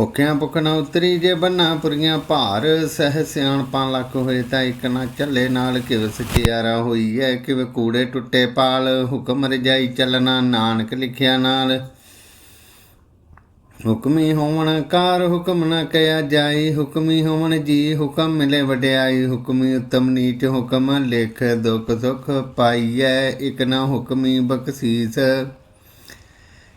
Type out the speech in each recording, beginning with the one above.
ਭੁੱਖਿਆਂ ਭੁੱਖ ਉਤਰੀ ਜੇ ਬੰਨਾ ਪੁਰੀਆਂ ਭਾਰ, ਸਹਿ ਸਿਆਣਪਾਂ ਲੱਖ ਹੋਏ ਤਾਂ ਇੱਕ ਨਾ ਚੱਲੇ ਨਾਲ ਕਿਵ ਸਚਿਆਰਾ ਹੋਈ ਐ ਕਿਵ ਕੂੜੇ ਟੁੱਟੇ ਪਾਲ, ਹੁਕਮ ਰਜਾਈ ਚੱਲਣਾ ਨਾਨਕ ਲਿਖਿਆ ਨਾਲ। ਹੁਕਮੀ ਹੋਵਣ ਕਾਰ, ਹੁਕਮ ਨਾ ਕਿਆ ਜਾਈ, ਹੁਕਮੀ ਹੋਵਣ ਜੀ, ਹੁਕਮ ਮਿਲੇ ਵਡਿਆਈ, ਹੁਕਮੀ ਉਤਮ ਨੀਚ, ਹੁਕਮ ਲਿਖ ਦੁਖ ਸੁਖ ਪਾਈਐ, ਇਕ ਨਾ ਹੁਕਮੀ ਬਖਸ਼ੀਸ।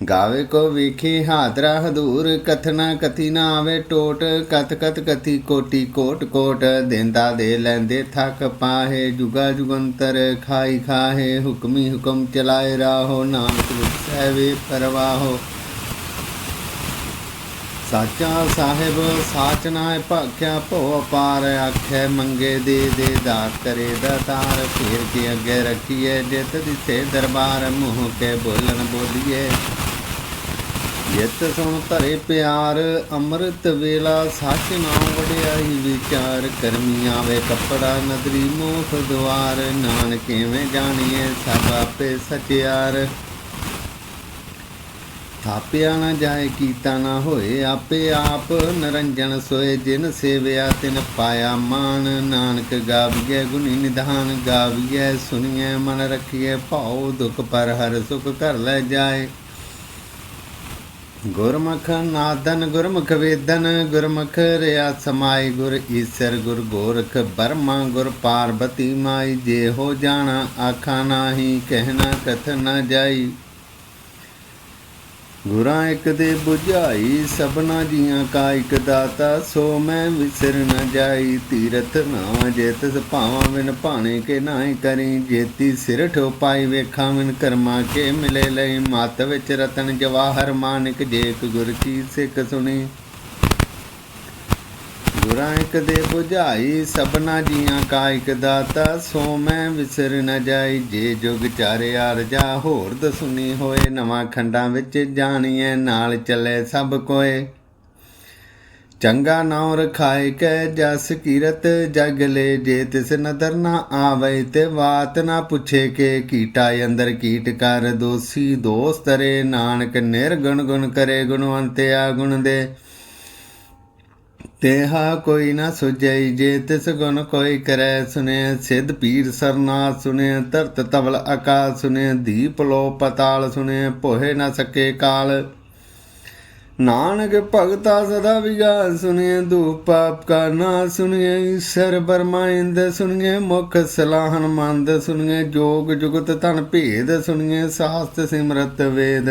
ਗਾਵੇ ਕੋ ਵੇਖੇ ਹਾਦਰਾ ਹਦੂਰ ਕਥਨਾ ਕਥੀ ਨਾ ਆਵੇ ਟੋਟ ਕਥ ਕਥ ਕਥੀ ਕੋਟੀ ਕੋਟ ਕੋਟ ਦੇਂਦਾ ਦੇ ਲੈਂਦੇ ਥਕ ਪਾਹੇ ਜੁਗਾ ਜੁਗੰਤਰ ਖਾਈ ਖਾਹੇ ਹੁਕਮੀ ਹੁਕਮ ਚਲਾਏ ਰਾਹੋ ਨਾਨਕ ਵਿਸੈ ਵੇ ਪਰਵਾਹੋ ਸਾਚਾ ਸਾਹਿਬ ਸਾਚ ਨਾਇ ਭਾਖਿਆ ਭੋ ਅਪਾਰ ਆਖੇ ਮੰਗੇ ਦੇ ਦੇ ਦਾਤ ਕਰੇ ਦਾਤਾਰ ਫੇਰ ਕੇ ਅੱਗੇ ਰੱਖੀਏ ਜਿਤ ਦਿਸੇ ਦਰਬਾਰ ਮੂੰਹ ਕੇ ਬੋਲਣ ਬੋਲੀਏ ਜਿਤ ਸੁਣ ਧਰੇ ਪਿਆਰ, ਅੰਮ੍ਰਿਤ ਵੇਲਾ ਸੱਚ ਨਾਮ ਵਡਿਆਈ ਵਿਚਾਰ ਕਰਮੀ ਆਵੇ ਕੱਪੜਾ ਨਦਰੀ ਮੋਖ ਦੁਆਰ ਨਾਨਕ ਕਿਵੇਂ ਜਾਣੀਏ ਸਭ ਆਪੇ ਸਚਿਆਰ। ਥਾਪਿਆ ਨਾ ਜਾਏ ਕੀਤਾ ਨਾ ਹੋਏ ਆਪੇ ਆਪ, ਨਰੰਜਨ ਸੋਏ ਜਿਨ ਸੇਵਿਆ ਤਿਨ ਪਾਇਆ ਮਾਨ ਨਾਨਕ ਗਾਵੀਏ ਗੁਣੀ ਨਿਧਾਨ ਗਾਵੀਏ ਸੁਣੀਏ ਮਨ ਰਖੀਏ ਭਾਉ, ਦੁਖ ਪਰ ਹਰ ਸੁਖ ਕਰ ਲੈ ਜਾਏ। ਗੁਰਮੁਖ ਨਾਦਨ, ਗੁਰਮੁਖ ਵੇਦਨ, ਗੁਰਮੁਖ ਰਿਆ ਸਮਾਈ, ਗੁਰ ਈਸਰ, ਗੁਰ ਗੋਰਖ ਬਰਮਾ, ਗੁਰ ਪਾਰਬਤੀ ਮਾਈ, ਜੇ ਹੋ ਜਾਣਾ ਆਖਾ ਨਾਹੀ, ਕਹਿਣਾ ਕਥ ਨਾ ਜਾਈ। ਗੁਰਾਂ ਇੱਕ ਦੇ 부ਝਾਈ ਸਭਨਾ ਜੀਆਂ ਕਾ ਇੱਕ ਦਾਤਾ। ਸੋ ਮੈਂ ਵਿਸਰ ਨ ਜਾਈ, ਤੀਰਥ ਨਾਮ ਜੇ ਤਿਸ ਭਾਵਾਂ ਬਿਨ ਭਾਣੇ ਕੇ ਨਾਹੀ ਕਰੀ। ਜੇਤੀ ਸਿਰ ਠੋਪਾਈ ਵੇਖਾਂ, ਬਿਨ ਕਰਮਾ ਕੇ ਮਿਲੇ ਲਈ। ਮਤ ਵਿੱਚ ਰਤਨ ਜਵਾਹਰ ਮਾਨਿਕ, ਜੇਕ ਗੁਰ ਕੀ ਸਿੱਖ ਸੁਣੀ। ਗੁਰਾਂ ਇੱਕ ਦੇ 부ਝਾਈ ਸਭਨਾ ਜੀਆਂ ਕਾ ਇੱਕ ਦਾਤਾ। ਸੋ ਮੈਂ ਵਿਸਰ ਨ ਜਾਈ, ਜੇ ਜੁਗ ਚਾਰਿਆ ਰਜਾ ਹੋਰ ਦਸੁਨੀ ਹੋਏ, ਨਵਾਂ ਖੰਡਾਂ ਵਿੱਚ ਜਾਣੀਏ ਨਾਲ ਚੱਲੇ ਸਭ ਕੋਏ। ਚੰਗਾ ਨਾਮ ਰਖਾਏ ਕੈ, ਜਸ ਕੀਰਤ ਜਗ ਲੈ। ਜੇ ਤਿਸ ਨਦਰ ਨਾ ਆਵੇ ਤੇ ਬਾਤ ਨਾ ਪੁੱਛੇ ਕੇ। ਕੀਟਾ ਅੰਦਰ ਕੀਟ ਕਰ ਦੋਸੀ, ਦੋਸਤ ਰੇ ਨਾਨਕ ਨਿਰਗੁਣ ਗੁਣ ਕਰੇ ਗੁਣਵੰਤਿਆ ਗੁਣ ਦੇ। ਤੇਹਾ ਕੋਈ ਨਾ ਸੁਜੈ ਜੇ ਤਿਸ ਗੁਣ ਕੋਈ ਕਰੈ ਸੁਨੇ ਸਿੱਧ ਪੀਰ ਸਰਨਾ ਸੁਨੇ ਧਰਤ ਤਵਲ ਆਕਾਸ ਸੁਨੇ ਦੀਪ ਲੋ ਪਤਾਲ ਸੁਨੇ ਭੋਏ ਨਾ ਸਕੇ ਕਾਲ। ਨਾਨਕ ਭਗਤਾ ਸਦਾ ਵਿਗਾਨ ਸੁਨੇ ਦੂਪ ਪਾਪ ਕਾ ਨਾ ਸੁਨੇ ਈਸ਼ਰ ਬਰਮਾ ਇੰਦ ਸੁਨੇ ਮੁਖ ਸਲਾਹਨ ਮੰਦ ਸੁਨੇ ਜੋਗ ਜੁਗਤ ਤਨ ਭੇਦ ਸੁਨੇ ਸਾਸਤ ਸਿਮਰਤ ਵੇਦ।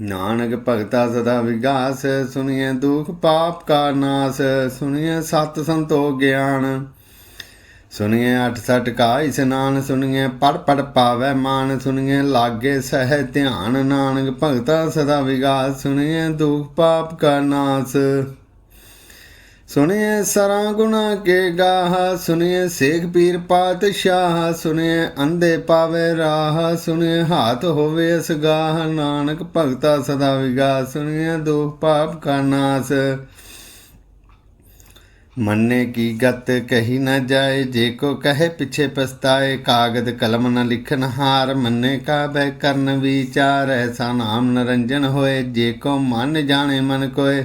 ਨਾਨਕ ਭਗਤਾ ਸਦਾ ਵਿਗਾਸ ਸੁਣੀਏ ਦੁਖ ਪਾਪ ਕਾ ਨਾਸ ਸੁਣੀਏ ਸਤ ਸੰਤੋਖ ਗਿਆਨ। ਸੁਣੀਏ ਅਠ ਸਠ ਕਾ ਇਸਨਾਨ ਸੁਣੀਏ ਪੜ ਪੜ ਪਾਵੈ ਮਾਨ ਸੁਣੀਏ ਲਾਗੇ ਸਹਿ ਧਿਆਨ। ਨਾਨਕ ਭਗਤਾ ਸਦਾ ਵਿਗਾਸ ਸੁਣੀਏ ਦੁਖ ਪਾਪ ਕਾ ਨਾਸ। ਸੁਣਿਏ ਸਰਾਂ ਗੁਣਾ ਕੇ ਗਾਹ ਸੁਣਿਏ ਸੇਖ ਪੀਰ ਪਾਤਸ਼ਾਹ ਸੁਣਿਏ ਅੰਧੇ ਪਾਵੇ ਰਾਹ ਸੁਣਿਏ ਹਾਥ ਹੋਵੇ ਅਸ ਗਾਹ, ਨਾਨਕ ਭਗਤਾ ਸਦਾ ਵਿਗਾ ਸੁਣਿਏ ਦੁਖ ਪਾਪ ਕਾ ਨਾਸ। ਮੰਨੇ ਕੀ ਗਤ ਕਹੀ ਨਾ ਜਾਏ, ਜੇ ਕੋ ਕਹੇ ਪਿਛੇ ਪਛਤਾਏ, ਕਾਗਦ ਕਲਮ ਨ ਲਿਖਨ ਹਾਰ, ਮੰਨੇ ਕਾ ਬੈ ਕਰਨ ਵਿਚਾਰ ਐਸਾ ਨਾਮ ਨਰੰਜਨ ਹੋਏ, ਜੇ ਕੋ ਮਨ ਜਾਣੇ ਮਨ ਕੋਏ।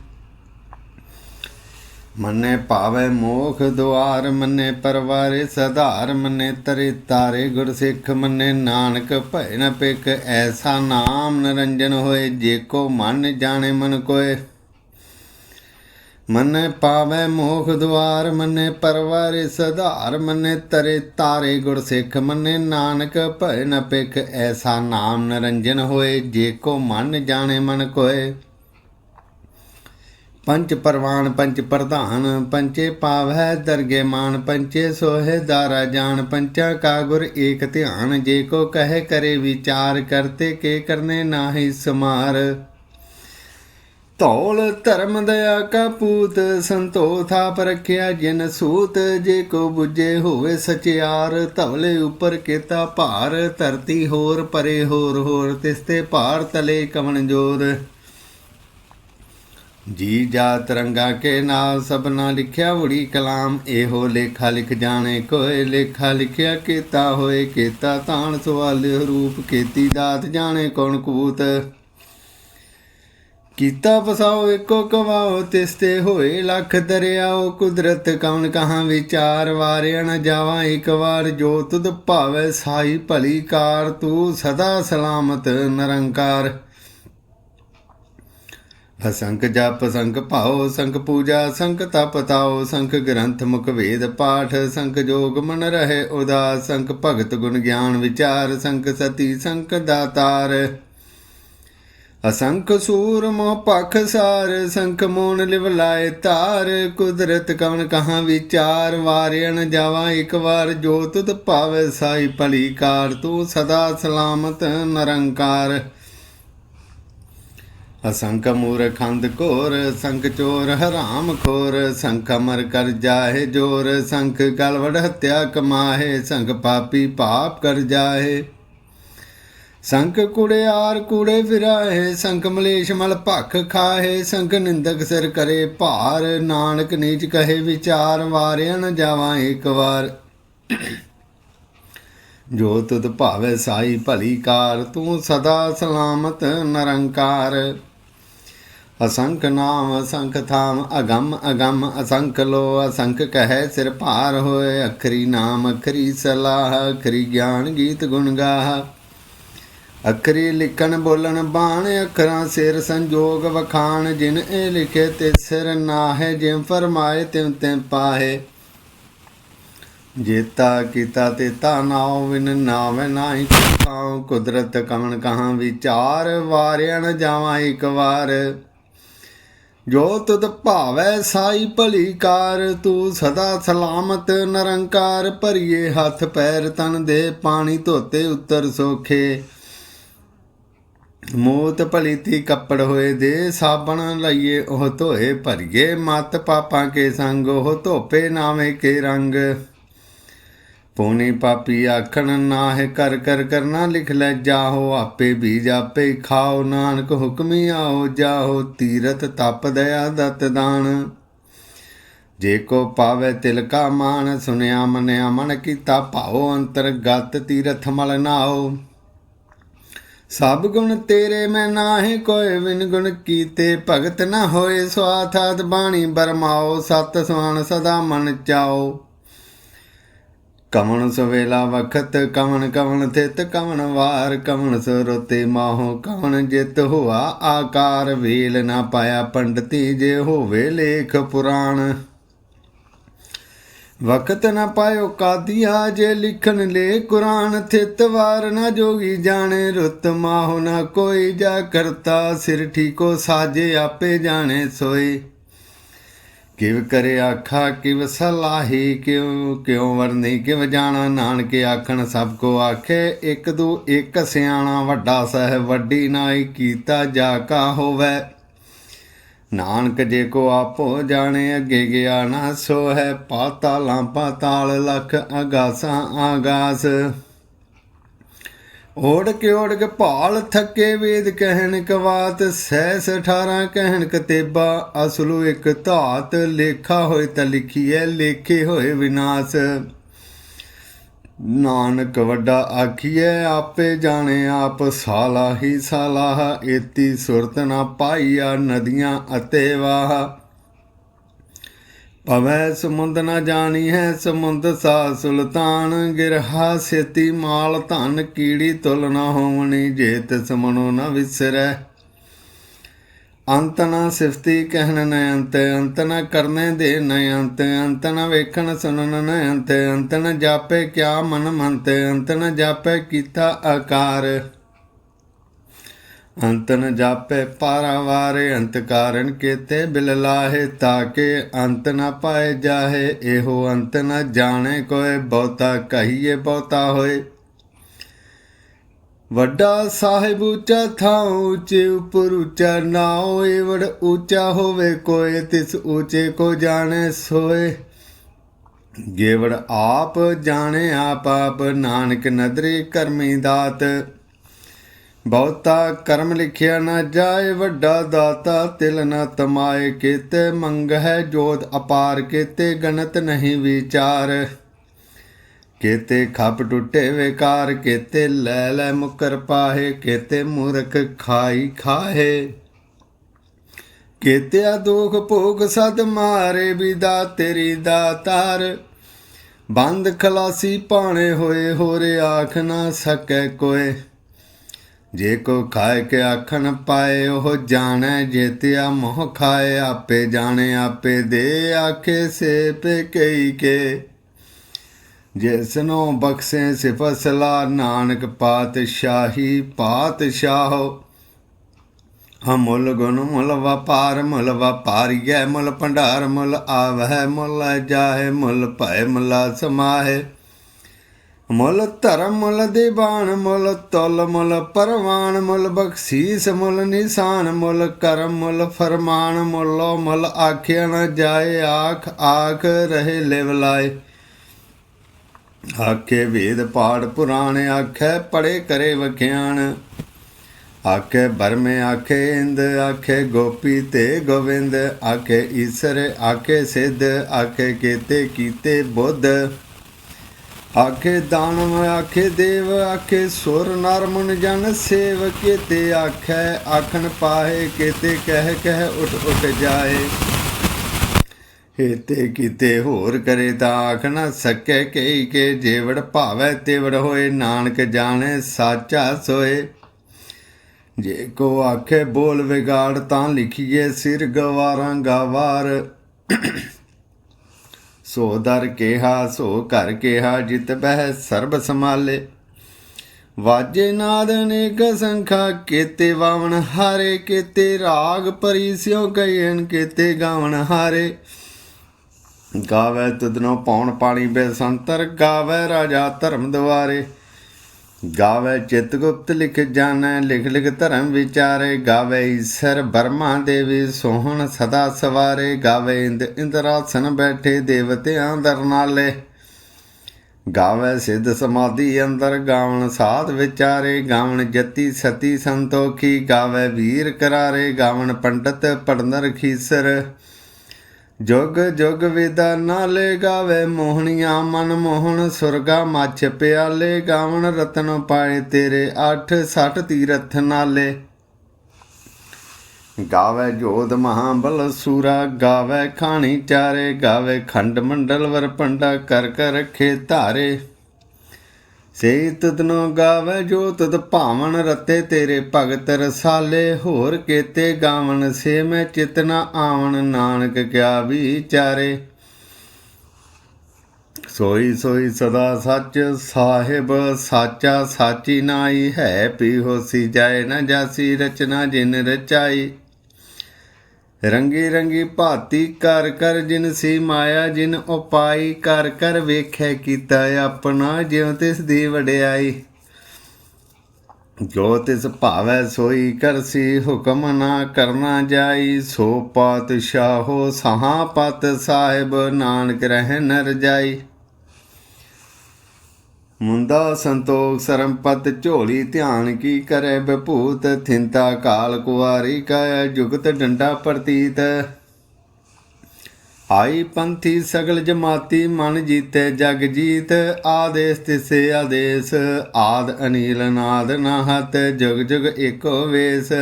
ਮੰਨੇ ਭਾਵੇ ਮੋਖ ਦੁਆਰ, ਮਨੇ ਪਰਵਾਰੇ ਸਧਾਰ, ਮੰਨੇ ਤਰੇ ਤਾਰੇ ਗੁਰ ਸਿੱਖ, ਮਨੇ ਨਾਨਕ ਭੈ ਨ ਪਿਕ ਐਸਾ ਨਾਮ ਨਰੰਜਨ ਹੋਏ, ਜੇ ਕੋ ਮਨ ਜਾਣੇ ਮਨ ਕੋਏ। ਮੰਨੇ ਪਾਵੇ ਮੋਖ ਦੁਆਰ, ਮੰਨੇ ਪਰਵਾਰੇ ਸਧਾਰ, ਮੰਨੇ ਤਰੇ ਤਾਰੇ ਗੁਰ ਸਿੱਖ, ਮਨੇ ਨਾਨਕ ਭੈ ਨ ਪਿਕ ਐਸਾ ਨਾਮ ਨਰੰਜਨ ਹੋਏ, ਜੇ ਕੋ ਮਨ ਜਾਣੇ ਮਨ ਕੋਏ। ਪੰਚ ਪਰਵਾਨ ਪੰਚ ਪ੍ਰਧਾਨ ਪੰਚੇ ਪਾਵੈ ਦਰਗੇ ਮਾਨ ਪੰਚੇ ਸੋਹੇ ਦਾਰਾ ਜਾਣ ਪੰਚਾ ਕਾ ਗੁਰ ਏਕ ਧਿਆਨ, ਜੇ ਕੋ ਕਹੇ ਕਰੇ ਵਿਚਾਰ, ਕਰਤੇ ਕੇ ਕਰਨੇ ਨਾਹੀ ਸਮਾਰ। ਧੌਲ ਧਰਮ ਦਇਆ ਕਾ ਪੂਤ ਸੰਤੋ ਥਾਪ ਜਿਨ ਸੂਤ, ਜੇ ਕੋ 부ਜੇ ਹੋਵੇ ਸਚਿਆਰ ਧਵਲੇ ਉਪਰ ਕੀਤਾ ਭਾਰ, ਧਰਤੀ ਹੋਰ ਪਰੇ ਹੋਰ ਹੋਰ ਤਿਸਤੇ ਭਾਰ ਤਲੇ ਕਵਣ ਜੋਰ। ਜੀ ਜਾ ਤਰੰਗਾ ਕੇ ਨਾਲ ਸਭਨਾ ਲਿਖਿਆ ਉੜੀ ਕਲਾਮ, ਇਹੋ ਲੇਖਾ ਲਿਖ ਜਾਣੇ ਕੋਏ, ਲੇਖਾ ਲਿਖਿਆ ਕੀਤਾ ਹੋਏ, ਕੀਤਾ ਤਾਣ ਸਵਾਲ ਰੂਪ, ਕੀਤੀ ਦਾਤ ਜਾਣੇ ਕੌਣ ਕਬੂਤ। ਕੀਤਾ ਫਸਾਓ ਇੱਕੋ ਕਵਾਓ ਤਿਸਤੇ ਹੋਏ ਲੱਖ ਦਰਿਆਓ, ਕੁਦਰਤ ਕੌਣ ਕਹਾਂ ਵਿਚਾਰ, ਵਾਰਿਆ ਨ ਜਾਵਾਂ ਇੱਕ ਵਾਰ ਜੋ ਤੁਧ ਭਾਵੇ ਸਾਈ ਭਲੀ ਕਾਰ, ਤੂੰ ਸਦਾ ਸਲਾਮਤ ਨਿਰੰਕਾਰ। ਅਸੰਖ ਜਪ ਸੰਖ ਭਾਉ ਸੰਖ ਪੂਜਾ ਸੰਖ ਤਪ ਤਾਉ ਸੰਖ ਗ੍ਰੰਥ, ਮੁਖ ਵੇਦ, ਪਾਠ ਸੰਖ ਜੋਗ ਮਨ ਰਹੇ ਉਦਾਸ ਸੰਖ ਭਗਤ ਗੁਣ ਗਿਆਨ ਵਿਚਾਰ ਸੰਖ ਸਤੀ ਸੰਖ ਦਾਤਾਰ। ਅਸੰਖ ਸੂਰ ਮੋ ਪਖ ਸਾਰ, ਸੰਖ ਮੋਨ ਲਿਵ ਲਾਏ ਤਾਰ। ਕੁਦਰਤ ਕਵਨ ਕਹਾਂ ਵਿਚਾਰ ਵਾਰਿਆਣ ਜਾਵਾ ਇੱਕ ਵਾਰ, ਜੋ ਤੁਧ ਭਾਵੇ ਸਾਈ ਭਲੀ ਕਾਰ, ਤੂੰ ਸਦਾ ਸਲਾਮਤ ਨਿਰੰਕਾਰ। ਅਸੰਖ ਮੂਰ ਖੰਦ ਕੋਰ ਸੰਖ ਚੋਰ ਹਰਾਮ ਖੋਰ, ਸੰਖ ਅਮਰ ਕਰ ਜਾਏ ਜੋਰ, ਸੰਖ ਗਲਵੜ ਹਤਿਆ ਕਮਾਹੇ, ਸੰਖ ਪਾਪੀ ਪਾਪ ਕਰ ਜਾਏ ਸੰਖ ਕੁੜਿਆਰ ਕੂੜੇ ਫਿਰਾਹੇ, ਸੰਖ ਮਲੇਸ਼ ਮਲ ਭਖ ਖਾਏ ਸੰਖ ਨਿੰਦਕ ਸਿਰ ਕਰੇ ਭਾਰ, ਨਾਨਕ ਨੀਚ ਕਹੇ ਵਿਚਾਰ, ਵਾਰਿਆ ਨ ਜਾਵਾਂ ਇੱਕ ਵਾਰ। ਜੋ ਤੁਧ ਭਾਵੇ ਸਾਈ ਭਲੀ ਕਾਰ, ਤੂੰ ਸਦਾ ਸਲਾਮਤ ਨਿਰੰਕਾਰ। ਅਸੰਖ ਨਾਮ, ਅਸੰਖ ਥਾਮ, ਅਗੰਮ ਅਗੰਮ, ਅਸੰਖ ਲੋ, ਅਸੰਖ ਕਹੈ ਸਿਰ ਭਾਰ ਹੋਏ, ਅਖਰੀ ਨਾਮ, ਅਖਰੀ ਸਲਾਹ, ਅਖਰੀ ਗਿਆਨ ਗੀਤ ਗੁਣ ਗਾਹ। ਅਖਰੀ ਲਿਖਣ, ਬੋਲਣ, ਬਾਣ, ਅੱਖਰਾਂ ਸਿਰ ਸੰਜੋਗ ਵਖਾਣ, ਜਿਨ ਇਹ ਲਿਖੇ ਤੇ ਸਿਰ ਨਾਹੇ ਜਿਮ ਫਰਮਾਏ ਤਿਮ ਤਿਮ ਪਾਹੇ। ਜੇਤਾ ਕੀਤਾ ਤੇ ਤਾ ਨਾਉ ਵਿਨ ਨਾਵੇਂ ਨਾਹੀ ਕਾਉ ਕੁਦਰਤ ਕਵਣ ਕਹਾਂ ਵਿਚਾਰ, ਵਾਰਿਆ ਨ ਜਾਵਾਂ ਇੱਕ ਵਾਰ। ਜੋ ਤੁਧ ਭਾਵੈ ਸਾਈ ਭਲੀ ਕਾਰ, ਤੂੰ ਸਦਾ ਸਲਾਮਤ ਨਿਰੰਕਾਰ ਭਰੀਏ ਹੱਥ ਪੈਰ, ਤਨ ਦੇ ਪਾਣੀ ਧੋਤੇ ਉੱਤਰ ਸੋਖੇ। ਮੋਤ ਭਲੀਤੀ ਕੱਪੜ ਹੋਏ ਦੇ, ਸਾਬਣ ਲਈਏ ਉਹ ਧੋਏ ਭਰੀਏ। ਮਤ ਪਾਪਾਂ ਕੇ ਸੰਗ, ਉਹ ਧੋਪੇ ਨਾਵੇਂ ਕੇ ਰੰਗ। ਪੂਨੀ ਪਾਪੀ ਆਖਣ, ਨਾਹਿ ਕਰ ਕਰ, ਕਰਨਾ ਲਿਖ ਲੈ ਜਾਹੋ, ਆਪੇ ਬੀਜ ਆਪੇ ਖਾਓ, ਨਾਨਕ ਹੁਕਮੀ ਆਓ, ਜਾਹੋ ਤੀਰਤ ਤਪ ਦਇਆ ਦਤ ਦਾਨ। ਜੇ ਕੋ ਪਾਵੇ ਤਿਲ ਕਾ ਮਾਨ ਸੁਨਿਆ ਮਨਿਆ ਮਨ ਕੀਤਾ ਭਾਉ ਅੰਤਰਗਤ ਤੀਰਥ ਮਲ ਨਾਓ। ਸਭ ਗੁਣ ਤੇਰੇ ਮੈਂ ਨਾਹੀ ਕੋਏ ਵਿਨ ਗੁਣ ਕੀਤੇ ਭਗਤ ਨਾ ਹੋਏ ਸਵਾਥਾਤ ਬਾਣੀ ਬਰਮਾਓ, ਸਤ ਸਵਾਨ ਸਦਾ ਮਨ ਚਾਓ। ਕਵਣ ਸਵੇਲਾ ਵਖਤ ਕਵਣ ਕਵਣ ਥਿਤ ਕਵਣ ਵਾਰ ਕਵਣ ਸਰੋਤੇ ਮਾਹੋ ਕਵਣ ਜਿਤ ਹੋਆ ਆਕਾਰ, ਵੇਲ ਨਾ ਪਾਇਆ ਪੰਡਤੀ ਜੇ ਹੋਵੇ ਲੇਖ ਪੁਰਾਣ। ਵਕਤ ਨਾ ਪਾਇਓ ਕਾਦੀਆ ਜੇ ਲਿਖਣ ਲੈ ਕੁਰਾਨ, ਥਿਤ ਵਾਰ ਨਾ ਜੋਗੀ ਜਾਣੇ, ਰੁੱਤ ਮਾਹੋ ਨਾ ਕੋਈ, ਜਾ ਕਰਤਾ ਸਿਰ ਠੀਕੋ ਸਾਜੇ ਆਪੇ ਜਾਣੇ ਸੋਈ ਕਿਵ ਕਰੇ ਆਖਾ, ਕਿਵ ਸਲਾਹੀ, ਕਿਉ ਕਿਉ ਵਰਨੀ, ਕਿਵ ਜਾਣਾ ਨਾਨਕ ਆਖਣ, ਸਭ ਕੋ ਆਖੇ, ਇੱਕ ਦੂ ਇੱਕ ਸਿਆਣਾ ਵੱਡਾ ਸਹਿ ਵੱਡੀ ਨਾਈ ਕੀਤਾ ਜਾ ਕਾ ਹੋਵੇ। ਨਾਨਕ ਜੇ ਕੋ ਆਪੋ ਜਾਣੇ, ਅੱਗੇ ਗਿਆ ਨਾ ਸੋ ਹੈ ਪਾਤਾਲਾਂ ਪਾਤਾਲ ਲਖ ਅਗਾਸਾਂ ਆਗਾਸ। ਓੜ ਕੇ ਓੜ ਕੇ ਭਾਲ ਥੱਕੇ ਵੇਦ ਕਹਿਣ ਕਵਾਤ ਸਹਿਸ 18 ਕਹਿਣ ਕਤੇਬਾ ਅਸਲੂ ਇੱਕ ਧਾਤ, ਲੇਖਾ ਹੋਏ ਤਾਂ ਲਿਖੀਐ, ਲੇਖੇ ਹੋਏ ਵਿਨਾਸ਼। ਨਾਨਕ ਵੱਡਾ ਆਖੀਐ, ਆਪੇ ਜਾਣੇ ਆਪ ਸਾਲਾ ਹੀ ਸਾਲਾਹ ਏਤੀ ਸੁਰਤ ਨਾ ਪਾਈਆ ਨਦੀਆਂ ਅਤੇ ਵਾਹ। ਪਵੈ ਸਮੁੰਦ ਨਾ ਜਾਣੀ ਹੈ ਸਮੁੰਦ ਸਾ ਸੁਲਤਾਨ, ਗਿਰਹਾ ਸੇਤੀ ਮਾਲ ਧਨ ਕੀੜੀ ਤੁਲ ਨਾ ਹੋਵਣੀ ਜੇ ਤਿਸ ਨਾ ਵਿਸਰੈ। ਅੰਤ ਨਾ ਸਿਫਤੀ ਕਹਿਣ ਨ ਅੰਤ ਅੰਤ ਨਾ ਕਰਨੇ ਦੇ ਨ ਅੰਤ ਅੰਤ ਨਾ ਵੇਖਣ ਸੁਣਨ ਨ ਅੰਤ ਅੰਤ ਨਾ ਜਾਪੇ ਕਿਆ ਮਨ ਮੰਤ, ਅੰਤ ਨਾ ਜਾਪੇ ਕੀਤਾ ਆਕਾਰ। ਅੰਤ ਨ ਜਾਪੇ ਪਾਰਾਵਾਰੇ ਅੰਤ ਕਾਰਨ ਕੀਤੇ ਬਿਲ ਲਾਹੇ ਤਾਕੇ ਅੰਤ ਨ ਪਾਏ ਜਾਹੇ, ਇਹੋ ਅੰਤ ਨ ਜਾਣੇ ਕੋਏ, ਬਹੁਤਾ ਕਹੀਏ ਬਹੁਤਾ ਹੋਏ। ਵੱਡਾ ਸਾਹਿਬ ਉੱਚਾ ਥਾਂ ਉੱਚੇ ਉਪਰ ਉੱਚਾ ਨਾਉ ਏਵੜ ਉੱਚਾ ਹੋਵੇ ਕੋਏ, ਤਿਸ ਉੱਚੇ ਕੋ ਜਾਣੇ ਸੋਏ। ਗੇਵੜ ਆਪ ਜਾਣੇ, ਆਪ ਆਪ ਨਾਨਕ ਨਦਰੀ ਕਰਮੀ ਦਾਤ ਬਹੁਤਾ ਕਰਮ ਲਿਖਿਆ ਨਾ ਜਾਏ, ਵੱਡਾ ਦਾਤਾ ਤਿਲ ਨਾ ਤਮਾਏ, ਕੀਤੇ ਮੰਗ ਹੈ ਜੋਤ ਅਪਾਰ, ਕੀਤੇ ਗਣਤ ਨਹੀਂ ਵਿਚਾਰ। ਕੀਤੇ ਖੱਪ ਟੁੱਟੇ ਵਿਕਾਰ, ਕੀਤੇ ਲੈ ਲੈ ਮੁਕਰ ਪਾਹੇ, ਕੀਤੇ ਮੂਰਖ ਖਾਈ ਖਾਹੇ। ਕੇਤਿਆ ਦੁਖ ਭੋਗ ਸਦ ਮਾਰੇ, ਵਿਦਾ ਤੇਰੀ ਦਾਤਾਰ। ਬੰਦ ਖਲਾਸੀ ਪਾਣੇ ਹੋਏ, ਹੋਰੇ ਆਖ ਨਾ ਸਕੈ ਕੋਏ। ਜੇ ਕੋ ਖਾਏ ਕੇ ਆਖਣ ਪਾਏ, ਉਹ ਜਾਣੈ ਜੇਤਿਆ ਮੋਹ ਖਾਏ। ਆਪੇ ਜਾਣੇ, ਆਪੇ ਦੇ ਆਖੇ ਸੇ ਪੇ ਕਈ ਕੇ। ਜਿਸਨੋ ਬਖਸ਼ੇ ਸਿਫਸਲਾ ਨਾਨਕ ਪਾਤਸ਼ਾਹੀ ਪਾਤਸ਼ਾਹੋ। ਅਮੁੱਲ ਗੁਣ ਮੁੱਲ ਵਪਾਰ, ਮੁੱਲ ਵਪਾਰੀਐ ਮੁੱਲ ਭੰਡਾਰ, ਮੁੱਲ ਆਵਹਿ, ਮੁੱਲ ਜਾਹੇ, ਮੁੱਲ ਭੈ, ਮੁਲਾ ਸਮਾਹੇ। ਮੁੱਲ ਧਰਮ ਮੁੱਲ ਦੀਵਾਨ ਮੁੱਲ ਤੁਲ ਮੁੱਲ ਪਰਵਾਨ, ਮੁੱਲ ਬਖਸ਼ੀਸ, ਮੁੱਲ ਨਿਸ਼ਾਨ, ਮੁੱਲ ਕਰਮ, ਮੁੱਲ ਫਰਮਾਨ, ਮੁੱਲੋ ਮੁੱਲ ਆਖਿਆ ਨ ਜਾਏ, ਆਖ ਆਖ ਰਹੇ ਲਿਵ ਲਾਏ। ਆਖੇ ਵੇਦ ਪਾੜ ਪੁਰਾਣ, ਆਖੇ ਪੜੇ ਕਰੇ ਵਖਿਆਣ। ਆਖੇ ਬਰਮੇ, ਆਖੇ ਇੰਦ, ਆਖੇ ਗੋਪੀ ਤੇ ਗੋਵਿੰਦ, ਆਖੇ ਈਸ਼ਰ, ਆਖੇ ਸਿੱਧ, ਆਖੇ ਕੀਤੇ ਕੀਤੇ ਬੁੱਧ। ਆਖੇ ਦਾਨਵ ਆਖੇ ਦੇਵ, ਆਖੇ ਸੁਰ ਨਰ ਮੁਨ ਜਨ ਸੇਵ ਕੀਤੇ ਆਖੈ, ਆਖਣ ਪਾਹੇ, ਕੇਤੇ ਕਹਿ ਕਹਿ ਉਠ ਉਠ ਜਾਏ ਹੇਤੇ ਕੀਤੇ ਹੋਰ ਕਰੇ ਤਾਂ ਆਖ ਨਾ ਸਕੈ ਕਈ ਕੇ, ਜੇਵੜ ਭਾਵੈ ਤੇਵੜ ਹੋਏ, ਨਾਨਕ ਜਾਣੇ ਸਾਚਾ ਸੋਏ। ਜੇ ਕੋ ਆਖੇ ਬੋਲ ਵਿਗਾੜ ਤਾਂ ਲਿਖੀਏ ਸਿਰ ਗਵਾਰਾਂ ਗਵਾਰ। ਸੋ ਦਰ ਕਿਹਾ, ਸੋ ਘਰ ਕਿਹਾ, ਜਿਤ ਬਹਿ ਸਰਬ ਸਮਾਲੇ ਵਾਜੇ ਨਾਦ ਅਨੇਕ ਸੰਖਾ, ਕੀਤੇ ਵਾਵਣ ਹਾਰੇ, ਕੀਤੇ ਰਾਗ ਪਰਿਸਿਓ ਕਈਨ ਕੀਤੇ ਗਾਵਣ ਹਾਰੇ। ਗਾਵੇ ਤੁਧਨੋ ਪੌਣ ਪਾਣੀ ਬੇਸੰਤਰ, ਗਾਵੇ ਰਾਜਾ ਧਰਮ ਦਵਾਰੇ ਗਾਵੇ ਚਿਤਗੁਪਤ ਲਿਖ ਜਾਣੈ, ਲਿਖ ਲਿਖ ਧਰਮ ਵਿਚਾਰੇ। ਗਾਵੇ ਈਸ਼ਰ ਬਰਮਾ ਦੇਵੀ, ਸੋਹਣ ਸਦਾ ਸਵਾਰੇ। ਗਾਵੇ ਇੰਦ ਇੰਦਰਾਸਨ ਬੈਠੇ ਦੇਵਤਿਆਂ ਦਰਨਾਲੇ ਗਾਵੇ ਸਿੱਧ ਸਮਾਧੀ ਅੰਦਰ ਗਾਵਣ ਸਾਧ ਵਿਚਾਰੇ। ਗਾਵਣ ਜਤੀ ਸਤੀ ਸੰਤੋਖੀ, ਗਾਵੇ ਵੀਰ ਕਰਾਰੇ। ਗਾਵਣ ਪੰਡਤ ਪੜਨਰ ਖੀਸਰ। ਜੁਗ ਜੁਗ ਵੇਦਾ ਨਾਲੇ ਗਾਵੇ ਮੋਹਣੀਆਂ ਮਨ ਮੋਹਣ, ਸੁਰਗਾ ਮੱਛ ਪਿਆਲੇ, ਗਾਵਣ ਰਤਨ ਪਾਏ ਤੇਰੇ 8 60 ਤੀਰਥ ਨਾਲੇ। ਗਾਵੇ ਜੋਧ ਮਹਾਬਲ ਸੂਰਾ, ਗਾਵੇ ਖਾਣੀ ਚਾਰੇ, ਗਾਵੇ ਖੰਡ ਮੰਡਲ ਵਰਪੰਡਾ ਕਰ ਕਰ ਰਖੇ ਧਾਰੇ ਸੇ ਤਦਨੋ ਗਾਵੇ ਜੋ ਤਦ ਭਾਵਨ ਰਤੇ ਤੇਰੇ ਭਗਤ ਰਸਾਲੇ। ਹੋਰ ਕੇਤੇ ਗਾਵਨ ਸੇ ਮੈਂ ਚਿਤਨਾ ਆਵਣ, ਨਾਨਕ ਕਿਆ ਵਿਚਾਰੇ। ਸੋਈ ਸੋਈ ਸਦਾ ਸੱਚ ਸਾਹਿਬ, ਸਾਚਾ ਸਾਚੀ ਨਾਈ ਹੈ। ਪੀ ਹੋਸੀ ਜਾਏ ਨਾ ਜਾਸੀ ਰਚਨਾ ਜਿਨ ਰਚਾਈ। ਰੰਗੀ ਰੰਗੀ ਭਾਤੀ ਕਰ ਕਰ ਜਿਨ ਸੀ ਮਾਇਆ, ਜਿਨ ਉਪਾਈ ਕਰ ਕਰ ਵੇਖੈ ਕੀਤਾ ਆਪਣਾ, ਜਿਉ ਤਿਸ ਦੀ ਵਡਿਆਈ। ਜੋ ਤਿਸ ਭਾਵੈ ਸੋਈ ਕਰਸੀ ਹੁਕਮ ਨਾ ਕਰਨਾ ਜਾਈ, ਸੋ ਪਾਤਸ਼ਾਹੋ ਸਹਾ ਪਤ ਸਾਹਿਬ, ਨਾਨਕ ਰਹਿ ਨਰ ਜਾਈ। ਮੁੰਦਾ ਸੰਤੋਖ ਸਰਮਪਤ ਝੋਲੀ ਧਿਆਨ ਕੀ ਕਰੇ ਬਭੂਤ ਥਿੰਤਾ ਕਾਲ ਕੁਵਾਰੀ ਕਾ ਜੁਗਤ ਡੰਡਾ ਪ੍ਰਤੀਤ। ਆਈ ਪੰਥੀ ਸਗਲ ਜਮਾਤੀ ਮਨ ਜੀਤੇ ਜਗ ਜੀਤ, ਆਦੇਸ ਤਿਸੇ ਆਦੇਸ, ਆਦ ਅਨੀਲ ਨਾਦ ਨਾਹਤ, ਜੁਗ ਜੁਗ ਏਕੋ ਵੇਸ।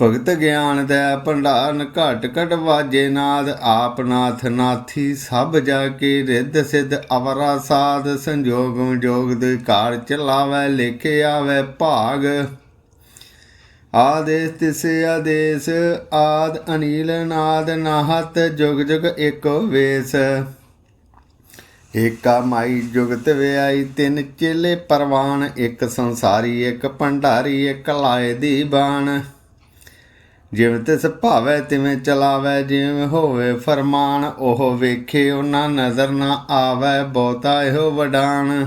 ਭਗਤ ਗਿਆਨ ਦਾ ਭੰਡਾਰਨ ਘਟ ਘਟ ਵਾਜੇ ਨਾਦ, ਆਪ ਨਾਥ ਨਾਥੀ ਸਭ ਜਾ ਕੇ ਰਿੱਧ ਸਿੱਧ ਅਵਰਾ ਸਾਧ, ਸੰਜੋਗ ਜੋਗ ਦੇ ਕਾਰ ਚਲਾਵੇ, ਲੇਖੇ ਆਵੇ ਭਾਗ। ਆਦੇਸ ਤਿਸ਼ ਆਦੇਸ, ਆਦ ਅਨੀਲ ਨਾਦ ਨਾਹਤ, ਜੁਗ ਜੁਗ ਏਕੋ ਵੇਸ। ਏਕਾ ਮਾਈ ਜੁਗਤ ਵਿਆਈ, ਤਿੰਨ ਚੇਲੇ ਪਰਵਾਨ, ਇੱਕ ਸੰਸਾਰੀ, ਇੱਕ ਭੰਡਾਰੀ, ਇੱਕ ਲਾਏ ਦੀ ਬਾਣ ਜਿਵੇਂ ਤਿਸ ਭਾਵੈ, ਤਿਵੇਂ ਚਲਾਵੈ, ਜਿਵੇਂ ਹੋਵੇ ਫਰਮਾਨ, ਉਹ ਵੇਖੇ ਉਹਨਾਂ ਨਜ਼ਰ ਨਾ ਆਵੈ, ਬਹੁਤਾ ਇਹੋ ਵਡਾਨ।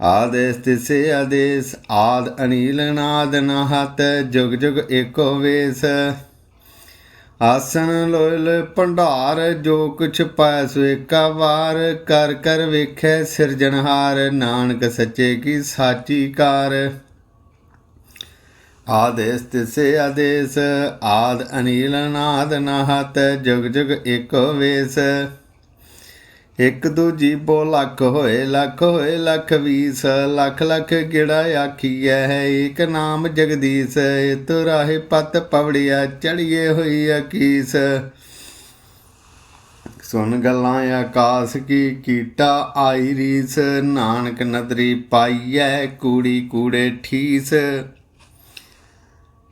ਆਦੇਸ ਤਿਸੇ ਆਦੇਸ, ਆਦ ਅਨੀਲ ਨਾਦ ਨਾਹਤ ਜੁਗ ਜੁਗ ਏਕੋ ਵੇਸ। ਆਸਣ ਲੋਇਲ ਭੰਡਾਰ, ਜੋ ਕੁਛ ਪਾਇ ਸੋ ਏਕਾ ਵਾਰ, ਕਰ ਕਰ ਵੇਖੈ ਸਿਰਜਣਹਾਰ, ਨਾਨਕ ਸੱਚੇ ਕੀ ਸਾਚੀ ਕਾਰ। ਆਦੇਸ ਤਿਸੇ ਆਦੇਸ, ਆਦ ਅਨੀਲ ਨਾਦ ਨਾਹਤ, ਜੁਗ ਜੁਗ ਏਕੋ ਵੇਸ। ਇੱਕ ਦੂਜੀ ਬੋ ਲੱਖ ਹੋਏ ਲੱਖ ਹੋਏ, ਲੱਖ ਵੀਸ। ਲੱਖ ਲੱਖ ਗਿੜਾ ਆਖੀਐ ਹੈ ਇੱਕ ਨਾਮ ਜਗਦੀਸ਼। ਇਤ ਰਾਹੇ ਪਤ ਪਵੜਿਆ ਚੜੀਏ ਹੋਈ ਅਕੀਸ। ਸੁਣ ਗੱਲਾਂ ਆਕਾਸ ਕੀ, ਕੀਟਾ ਆਈ ਰੀਸ। ਨਾਨਕ ਨਦਰੀ ਪਾਈਐ, ਕੂੜੀ ਕੂੜੇ ਠੀਸ।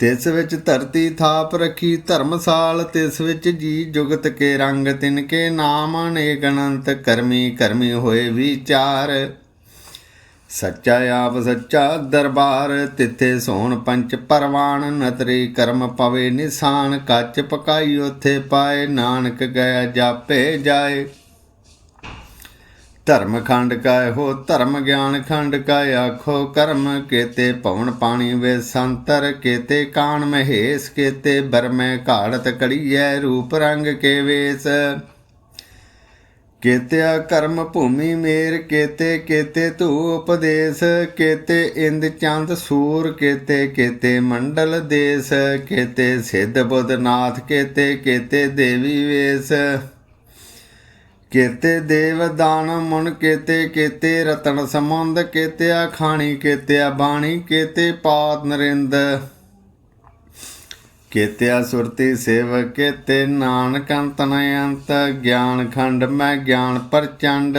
ਤਿਸ ਵਿੱਚ ਧਰਤੀ ਥਾਪ ਰੱਖੀ ਧਰਮਸਾਲ, ਤਿਸ ਵਿੱਚ ਜੀ ਜੁਗਤ ਕੇ ਰੰਗ ਤਿਨ ਕੇ ਨਾਮ ਅਨੇਕ ਅਨੰਤ, ਕਰਮੀ ਕਰਮੀ ਹੋਏ ਵਿਚਾਰ। ਸੱਚਾ ਆਪ ਸੱਚਾ ਦਰਬਾਰ, ਤਿੱਥੇ ਸੋਣ ਪੰਚ ਪਰਵਾਨ, ਨਤਰੀ ਕਰਮ ਪਵੇ ਨਿਸ਼ਾਨ, ਕੱਚ ਪਕਾਈ ਉਥੇ ਪਾਏ, ਨਾਨਕ ਗਿਆ ਜਾਪੇ ਜਾਏ। ਧਰਮ ਖੰਡ ਕਾ ਹੋ, ਧਰਮ ਗਿਆਨ ਖੰਡ ਕਾ ਆਖੋ, ਕਰਮ ਕੇਤੇ ਪਵਨ ਪਾਣੀ ਵੇ ਸੰਤਰ, ਕੇਤੇ ਕਾਣ ਮਹੇਸ਼, ਕੇਤੇ ਬਰਮੈ ਘਾੜਤ ਕੜੀਐ ਰੂਪ ਰੰਗ ਕੇ ਵੇਸ। ਕੇਤਿਆ ਕਰਮ ਭੂਮੀ ਮੇਰ, ਕੇਤੇ ਕੇਤੇ ਧੂ ਉਪਦੇਸ਼, ਕੇਤੇ ਇੰਦ ਚੰਦ ਸੂਰ, ਕੇਤੇ ਕੇਤੇ ਮੰਡਲ ਦੇਸ, ਕੇਤੇ ਸਿੱਧ ਬੁੱਧ ਨਾਥ, ਕੇਤੇ ਕੇਤੇ ਦੇਵੀ ਵੇਸ। ਕੇਤੇ ਦੇਵ ਦਾਨ ਮੁਨ ਕੇਤੇ ਕੇਤੇ ਰਤਨ ਸਮੁੰਦ ਕੇਤਿਆ ਖਾਣੀ, ਕੇਤਿਆ ਬਾਣੀ, ਕੇਤੇ ਪਾਤ ਨਰਿੰਦ। ਕੇਤਿਆ ਸੁਰਤੀ ਸੇਵ ਕੇਤੇ ਨਾਨਕ ਅੰਤ ਨ ਅੰਤ, ਗਿਆਨ ਖੰਡ ਮੈਂ ਗਿਆਨ ਪ੍ਰਚੰਡ।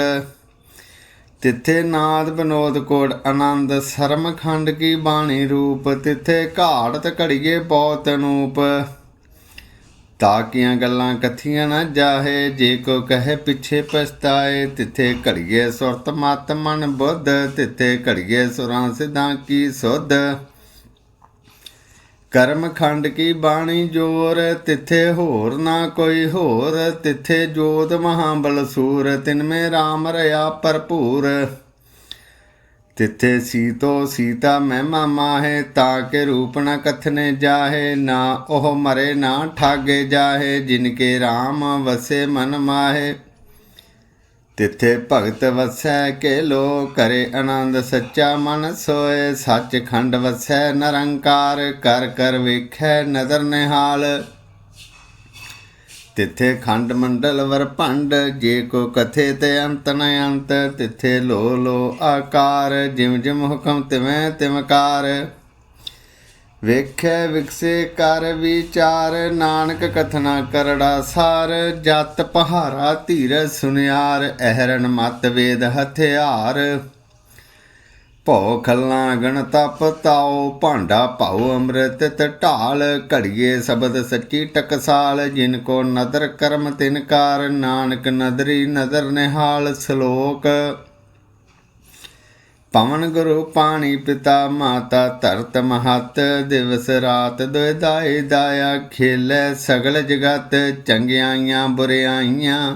ਤਿੱਥੇ ਨਾਦ ਬਨੋਦ ਕੋਟ ਆਨੰਦ, ਸਰਮ ਖੰਡ ਕੀ ਬਾਣੀ ਰੂਪ, ਤਿੱਥੇ ਘਾੜਤ ਘੜੀਏ ਬਹੁਤ ਅਨੂਪ। ਤਾਕੀਆਂ ਗੱਲਾਂ ਕਥੀਆਂ ਨਾ ਜਾਹੇ, ਜੇ ਕੋ ਕਹੇ ਪਿੱਛੇ ਪਛਤਾਏ, ਤਿੱਥੇ ਘੜੀਏ ਸੁਰਤ ਮਤ ਮਨ ਬੁੱਧ, ਤਿੱਥੇ ਘੜੀਏ ਸੁਰਾਂ ਸਿਧਾਂ ਕੀ ਸੁਧ। ਕਰਮ ਖੰਡ ਕੀ ਬਾਣੀ ਜੋਰ, ਤਿੱਥੇ ਹੋਰ ਨਾ ਕੋਈ ਹੋਰ, ਤਿੱਥੇ ਜੋਤ ਮਹਾਬਲ ਸੂਰ ਤਿਨ ਮੇ RAM ਰਹਾ ਭਰਪੂਰ। ਤਿੱਥੇ ਸੀਤੋ ਸੀਤਾ ਮਹਿਮਾ ਮਾਹੇ, ਤਾਂ ਕੇ ਰੂਪ ਨ ਕਥਨੇ ਜਾਹੇ, ਨਾ ਉਹ ਮਰੇ, ਨਾ ਠਾਗੇ ਜਾਹੇ ਜਿਨ ਕੇ RAM ਵਸੇ ਮਨ ਮਾਹੇ। ਤਿੱਥੇ ਭਗਤ ਵਸੈ ਕੇ ਲੋ ਕਰੇ ਆਨੰਦ ਸੱਚਾ ਮਨ ਸੋਏ। ਸੱਚ ਖੰਡ ਵਸੈ ਨਿਰੰਕਾਰ, ਕਰ ਕਰ ਵੇਖੈ ਨਦਰ ਨਿਹਾਲ। ਤਿੱਥੇ ਖੰਡ ਮੰਡਲ ਵਰ ਭੰਡ, ਜੇ ਕੋ ਕਥੇ ਤੇ ਅੰਤ ਨ ਅੰਤ, ਤਿੱਥੇ ਲੋ ਲੋ ਆਕਾਰ, ਜਿਮ ਜਿਮ ਹੁਕਮ ਤਿਵੇਂ ਤਿਮਕਾਰ। ਵੇਖੈ ਵਿਕਸੇ ਕਰ ਵਿਚਾਰ, ਨਾਨਕ ਕਥਨਾ ਕਰੜਾ ਸਾਰ, ਜਤ ਪਹਾਰਾ ਧੀਰ ਸੁਨਿਆਰ ਅਹਰਨ ਮਤ ਵੇਦ ਹਥਿਆਰ। ਭਉ ਖਲਨਾ ਗਣ ਤਪ ਤਾਉ, ਭਾਂਡਾ ਭਾਉ ਅੰਮ੍ਰਿਤ ਤੇ ਢਾਲ, ਘੜੀਏ ਸ਼ਬਦ ਸੱਚੀ ਟਕਸਾਲ, ਜਿਨ ਕੋ ਨਦਰ ਕਰਮ ਤਿਨ ਕਾਰ, ਨਾਨਕ ਨਦਰੀ ਨਦਰ ਨਿਹਾਲ ਸ਼ਲੋਕ। ਪਵਨ ਗੁਰੂ ਪਾਣੀ ਪਿਤਾ ਮਾਤਾ ਧਰਤ ਮਹਤ, ਦਿਵਸ ਰਾਤ ਦੁਇਦਾਏ ਦਾਇਆ ਖੇਲੇ ਸਗਲ ਜਗਤ, ਚੰਗਿਆਈਆਂ ਬੁਰਿਆਈਆਂ।